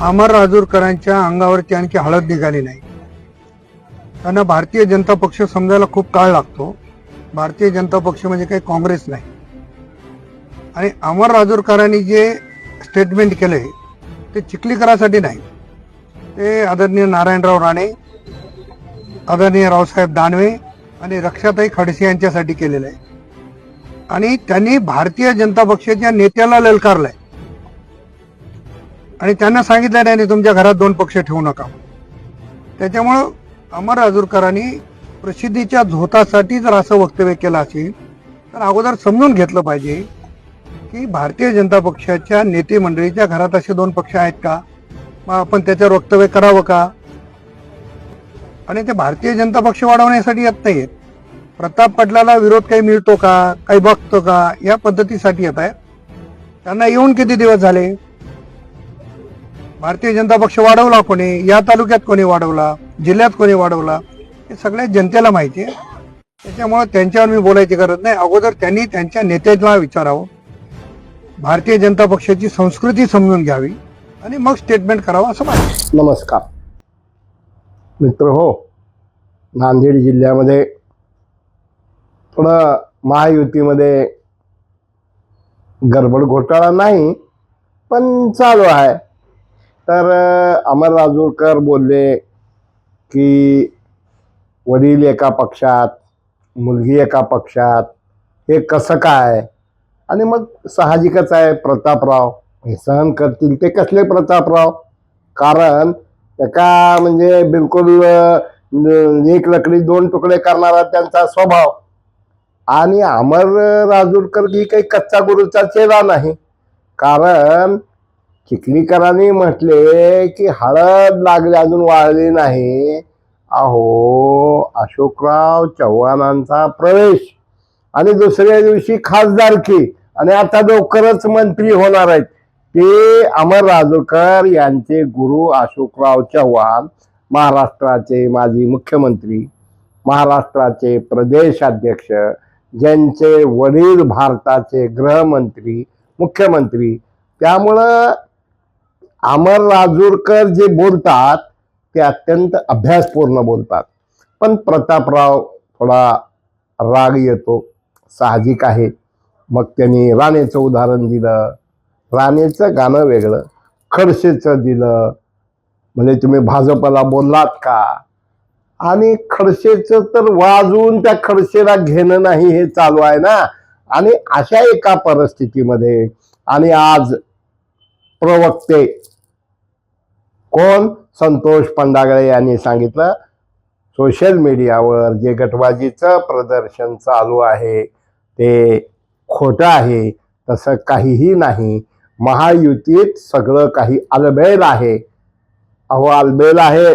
अमर राजूरकरांच्या अंगावरती आणखी हळद निघाली नाही. त्यांना भारतीय जनता पक्ष समजायला खूप काळ लागतो. भारतीय जनता पक्ष म्हणजे काही काँग्रेस नाही. आणि अमर राजूरकरांनी जे स्टेटमेंट केलंय ते चिखलीकरासाठी नाही. ते आदरणीय नारायणराव राणे आदरणीय रावसाहेब दानवे आणि रक्षाताई खडसे यांच्यासाठी केलेलं आहे. आणि त्यांनी भारतीय जनता पक्षाच्या नेत्याला ललकारलंय. आणि त्यांना सांगितलं नाही तुमच्या घरात दोन पक्ष ठेवू नका. त्याच्यामुळं अमर राजूरकरांनी प्रसिद्धीच्या झोतासाठी जर असं वक्तव्य केलं असेल तर अगोदर समजून घेतलं पाहिजे की भारतीय जनता पक्षाच्या नेते मंडळीच्या घरात असे दोन पक्ष आहेत का? मग आपण त्याच्यावर वक्तव्य करावं का? आणि ते भारतीय जनता पक्ष वाढवण्यासाठी येत नाहीत प्रताप पाटलाला विरोध काही मिळतो का? काही बघतो का? या पद्धतीसाठी येत आहेत. त्यांना येऊन किती दिवस झाले? भारतीय जनता पक्ष वाढवला कोणी? या तालुक्यात कोणी वाढवला? जिल्ह्यात कोणी वाढवला? हे सगळ्या जनतेला माहिती आहे. त्याच्यामुळे त्यांच्यावर मी बोलायची गरज नाही. अगोदर त्यांनी त्यांच्या नेत्याला विचारावं. भारतीय जनता पक्षाची संस्कृती समजून घ्यावी आणि मग स्टेटमेंट करावं असं माझं. नमस्कार. मित्र हो नांदेड जिल्ह्यामध्ये थोडं महायुतीमध्ये गडबड घोटाळा नाही पण चालू आहे. तर अमर राजूरकर बोलले की वडील एका पक्षात मुलगी एका पक्षात हे कसं काय? आणि मग साहजिकच आहे प्रतापराव. हे सहन करतील ते कसले प्रतापराव? कारण एका म्हणजे बिलकुल एक लकडी दोन तुकडे करणारा त्यांचा स्वभाव. आणि अमर राजूरकर ही काही कच्चा गुरुचा चेहरा नाही. कारण चिखलीकरांनी म्हटले की हळद लागली अजून वाळली नाही. अहो अशोकराव चव्हाणांचा प्रवेश आणि दुसऱ्या दिवशी खासदारकी. आणि आता लवकरच मंत्री होणार आहेत. ते अमर राजूरकर यांचे गुरु अशोकराव चव्हाण महाराष्ट्राचे माजी मुख्यमंत्री महाराष्ट्राचे प्रदेशाध्यक्ष ज्यांचे वडील भारताचे गृहमंत्री मुख्यमंत्री. त्यामुळं अमर राजूरकर जे बोलतात ते अत्यंत अभ्यासपूर्ण बोलतात. पण प्रतापराव थोडा राग येतो साहजिक आहे. मग त्यांनी राणेचं उदाहरण दिलं. राणेचं गाणं वेगळं खडसेचं दिलं. म्हणजे तुम्ही भाजपला बोललात का? आणि खडसेचं तर वाजवून त्या खडसेला घेणं नाही हे चालू आहे ना. आणि अशा एका परिस्थितीमध्ये आणि आज प्रवक्ते कोण? संतोष पंडागळे यांनी सांगितलं सोशल मीडियावर जे गटबाजीचं प्रदर्शन चालू आहे ते खोटं आहे तसं काहीही नाही. महायुतीत सगळं काही अलबेल आहे. अहो अलबेल आहे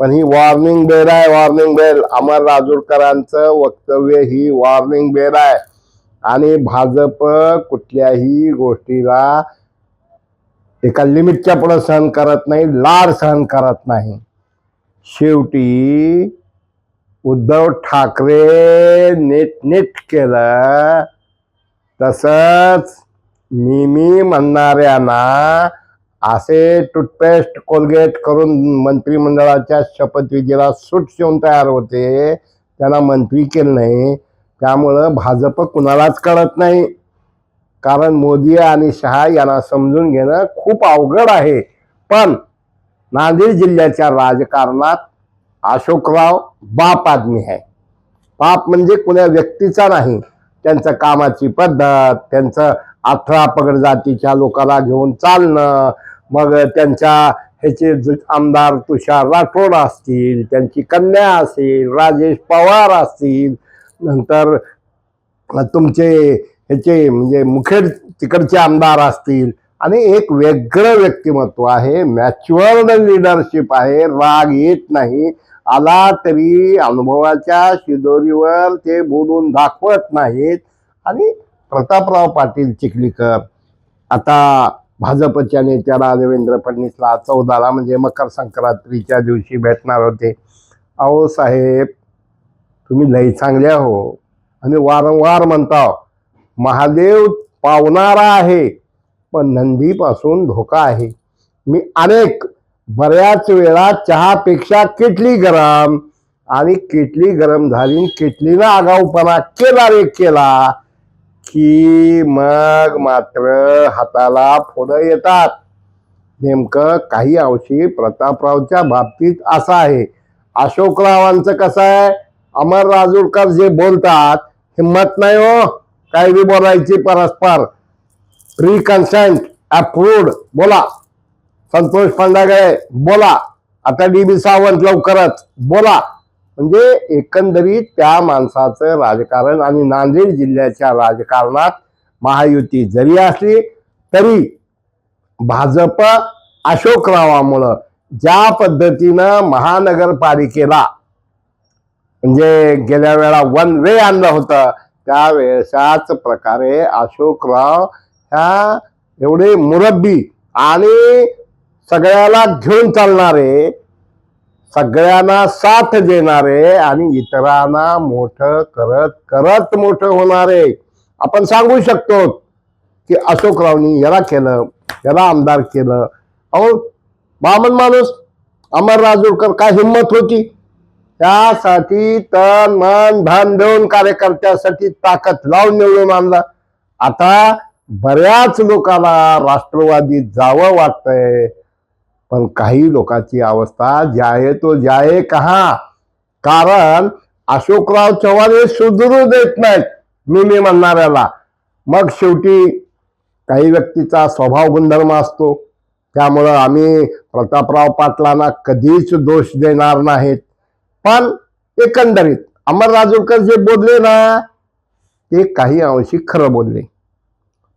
पण ही वॉर्निंग बेल आहे वॉर्निंग बेल अमर राजूरकरांचं वक्तव्य ही वॉर्निंग बेल आहे. आणि भाजप कुठल्याही गोष्टीला एका लिमिटच्या पुढं सहन करत नाही लाड सहन करत नाही. शेवटी उद्धव ठाकरे नीट नीट केलं तसंच मी मी म्हणणाऱ्यांना असे टूथपेस्ट कोलगेट करून मंत्रिमंडळाच्या शपथविधीला सूट शिवून तयार होते त्यांना मंत्री केलं नाही त्यामुळं भाजप कुणालाच कळत नाही. कारण मोदी आणि शहा यांना समजून घेणं खूप अवघड आहे. पण नांदेड जिल्ह्याच्या राजकारणात अशोकराव बाप आदमी आहे. बाप म्हणजे कुण्या व्यक्तीचा नाही. त्यांचं कामाची पद्धत त्यांचं अठरा पगड जातीच्या लोकांना घेऊन चालणं मग त्यांच्या ह्याचे आमदार तुषार राठोड असतील त्यांची कन्या असेल राजेश पवार असतील नंतर तुमचे ह्याचे म्हणजे मुखेड तिकडचे आमदार असतील. आणि एक वेगळं व्यक्तिमत्व आहे. मॅच्युअर्ड लिडरशिप आहे. राग येत नाही. आला तरी अनुभवाच्या शिदोरीवर ते बोलून दाखवत नाहीत. आणि प्रतापराव पाटील चिखलीकर. आता भाजपच्या नेत्याला देवेंद्र फडणवीसला चौदाला म्हणजे मकर संक्रांतीच्या दिवशी भेटणार होते. अहो साहेब तुम्ही लई चांगले हो आणि वारंवार म्हणता महादेव पावणारा आहे पण नंदीपासून धोका आहे. मी अनेक बऱ्याच वेळा चहापेक्षा किटली गरम आणि किटली गरम झाली किटलीनं आगाऊपणा केला रे केला की मग मात्र हाताला फोडं येतात. नेमकं काही अंशी प्रतापरावच्या बाबतीत असं आहे. अशोकरावांचं कसं आहे? अमर राजूरकर जे बोलतात हिंमत नाही हो. कायदे बी बोलायची परस्पर. प्री कन्सेंट अप्रूव्ड बोला. संतोष पंडागळे बोला. आता डी बी सावंत लवकरच बोला. म्हणजे एकंदरीत त्या माणसाचं राजकारण आणि नांदेड जिल्ह्याच्या राजकारणात महायुती जरी असली तरी भाजप अशोकरावामुळं ज्या पद्धतीनं महानगरपालिकेला म्हणजे गेल्या वेळा वन वे आणलं होतं त्यावेळेसाच प्रकारे अशोकराव ह्या एवढे मुरब्बी आणि सगळ्याला घेऊन चालणारे सगळ्यांना साथ देणारे आणि इतरांना मोठं करत करत मोठं होणारे. आपण सांगू शकतो की अशोकरावनी याला केलं याला आमदार केलं. अहो बामन माणूस अमर राजूरकर काय हिंमत होती? त्यासाठी तन मन भान देऊन कार्यकर्त्यासाठी ताकद लावून निवडून आणला. आता बऱ्याच लोकांना राष्ट्रवादी जावं वाटतंय. पण काही लोकांची अवस्था जाये तो जाये कहा? कारण अशोकराव चव्हाण हे सुधरू देत नाहीत मी मी म्हणणाऱ्याला. मग शेवटी काही व्यक्तीचा स्वभाव गुणधर्म असतो. त्यामुळं आम्ही प्रतापराव पाटलांना कधीच दोष देणार नाहीत. पण एकंदरीत. अमर राजूरकर जे बोलले ना ते काही अंशी खरं बोलले.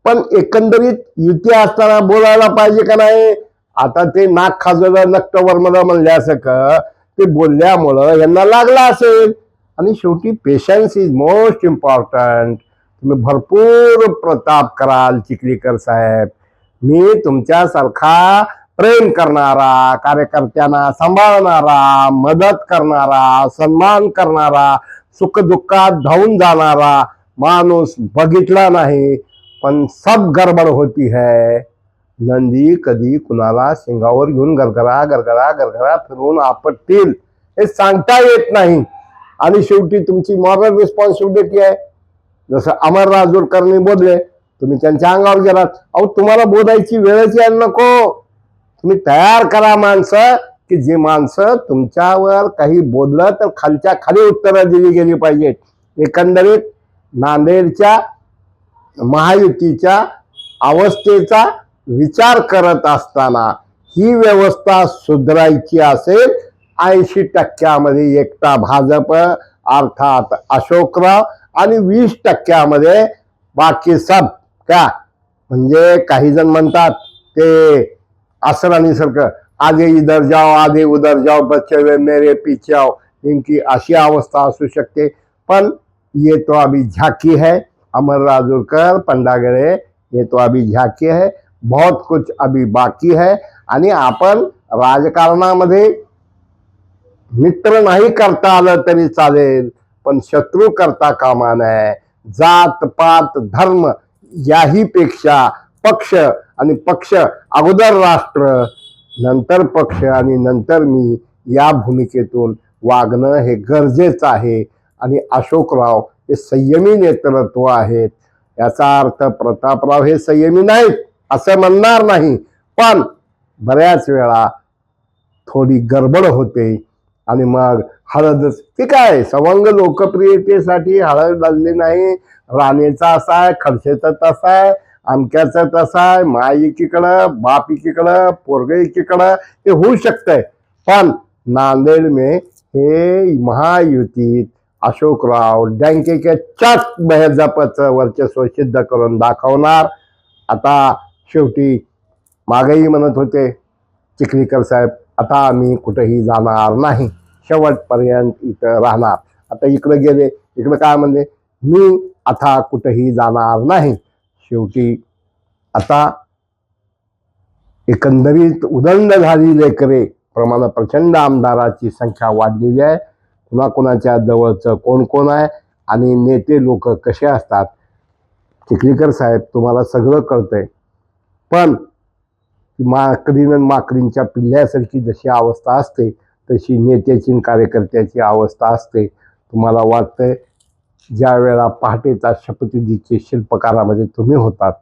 पण एकंदरीत युती असताना बोलायला पाहिजे का नाही? आता ते नाक खाजवलं नक्त वर्मलं म्हणल्यासारखं ते बोलल्यामुळं यांना लागला असेल. आणि शेवटी पेशन्स इज मोस्ट इम्पॉर्टंट तुम्ही भरपूर प्रताप कराल चिखलीकर साहेब. मी तुमच्यासारखा प्रेम करणारा कार्यकर्त्यांना सांभाळणारा मदत करणारा सन्मान करणारा सुखदुःखात धावून जाणारा माणूस बघितला नाही पण सब गडबड होती है. नंदी कधी कुणाला शिंगावर घेऊन गरगरा गरगरा गरगरा फिरवून आपटतील हे सांगता येत नाही. आणि शेवटी तुमची मॉरल रिस्पॉन्सिबिलिटी आहे. जसं अमर राजूरकरनी बोलले तुम्ही त्यांच्या अंगावर गेलात. अहो तुम्हाला बोलायची वेळच यायला नको. तुम्ही तयार करा माणसं की जी माणसं तुमच्यावर काही बोललं तर खालच्या खाली उत्तरं दिली गेली पाहिजेत. एकंदरीत नांदेडच्या महायुतीच्या अवस्थेचा विचार करत असताना ही व्यवस्था सुधारायची असेल ऐंशी टक्क्यामध्ये एकटा भाजप अर्थात अशोकराव आणि वीस टक्क्यामध्ये बाकी सब का म्हणजे काही जण म्हणतात ते असरानीसारखं आगे इधर जाओ आगे उधर जाओ बच्चे हुए मेरे पीछे आओ. इनकी अशी अवस्था असू शकते. पण ये तो अभी झाकी है अमर राजूरकर पंडागरे ये तो अभी झाकी है. बहुत कुछ अभी बाकी है. आणि आपण राजकारणामध्ये मित्र नाही करता आलं तरी चालेल पण शत्रू करता कामा नये. जात पात धर्म याही पेक्षा पक्ष आणि पक्ष अगोदर राष्ट्र नंतर पक्ष आणि नंतर मी या भूमिकेतून वागणं हे गरजेचं आहे. आणि अशोकराव हे संयमी नेतृत्व आहेत. याचा अर्थ प्रतापराव हे संयमी नाहीत असं म्हणणार नाही. पण बऱ्याच वेळा थोडी गडबड होते. आणि मग हळदच ठीक आहे सवंग लोकप्रियतेसाठी हळद लागली नाही. राणेचा असा आहे खडसेचा तसा आहे. अमक्याचं तसा आहे माय एकीकडं बाप एकीकडं पोरग एकीकडं ते होऊ शकतंय. पण नांदेड मे हे महायुतीत अशोकराव डँकेच्या चक बहेरजापाचं वर्चस्व सिद्ध करून दाखवणार. आता शेवटी मागेही म्हणत होते चिखलीकर साहेब आता आम्ही कुठेही जाणार नाही. शेवटपर्यंत इथं राहणार. आता इकडं गेले इकडं काय म्हणले? मी आता कुठेही जाणार नाही. शेवटी आता एकंदरीत उदंड झाली लेकरे प्रमाण प्रचंड आमदाराची संख्या वाढलेली आहे. कुणाकुणाच्या जवळचं कोण कोण आहे आणि नेते लोक कसे असतात चिखलीकर साहेब तुम्हाला सगळं कळतंय. पण माकडीन माकडींच्या पिल्ल्यासारखी जशी अवस्था असते तशी नेत्याची कार्यकर्त्याची अवस्था असते तुम्हाला वाटतंय ज्या वेळा पहाटेचा शपथविधीचे शिल्पकारामध्ये तुम्ही होतात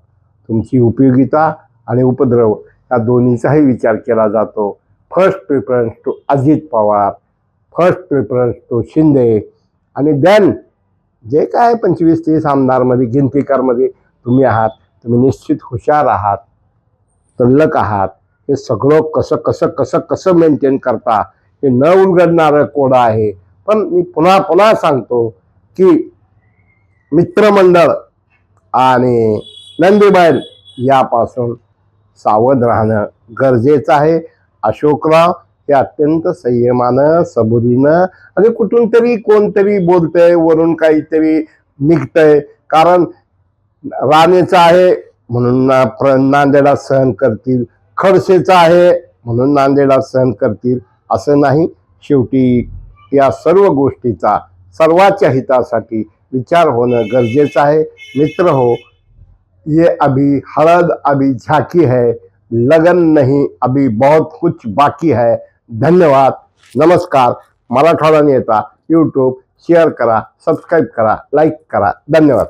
तुमची उपयोगिता आणि उपद्रव या दोन्हीचाही विचार केला जातो. First preference to Ajit Pawar first preference to Shinde आणि देन जे काय पंचवीस तीस आमदारमध्ये गिनतीकारमध्ये तुम्ही आहात तुम्ही निश्चित हुशार आहात तल्लक आहात हे सगळं कसं कसं कसं कसं मेंटेन करता हे न उलगडणारं कोडं आहे. पण मी पुन्हा पुन्हा सांगतो की मित्रमंडळ आणि नंदीबैल यापासून सावध राहणं गरजेचं आहे. अशोकराव हे अत्यंत संयमानं सबुरीनं आणि कुठून तरी कोणतरी बोलतंय वरून काहीतरी निघतंय. कारण राणेचं आहे म्हणून ना- प्र- नांदेडात सहन करतील. खडसेचं आहे म्हणून नांदेडात सहन करतील. असं नाही. शेवटी या सर्व गोष्टीचा सर्वाच्या हितासाठी विचार होणं गरजेचं आहे. मित्र हो, ये अभी हळद, अभी झाकी है, लगन नहीं, अभी बहुत कुछ बाकी है. धन्यवाद. नमस्कार. मराठवाडा नेता यूट्यूब शेअर करा सबस्क्राईब करा लाईक करा. धन्यवाद.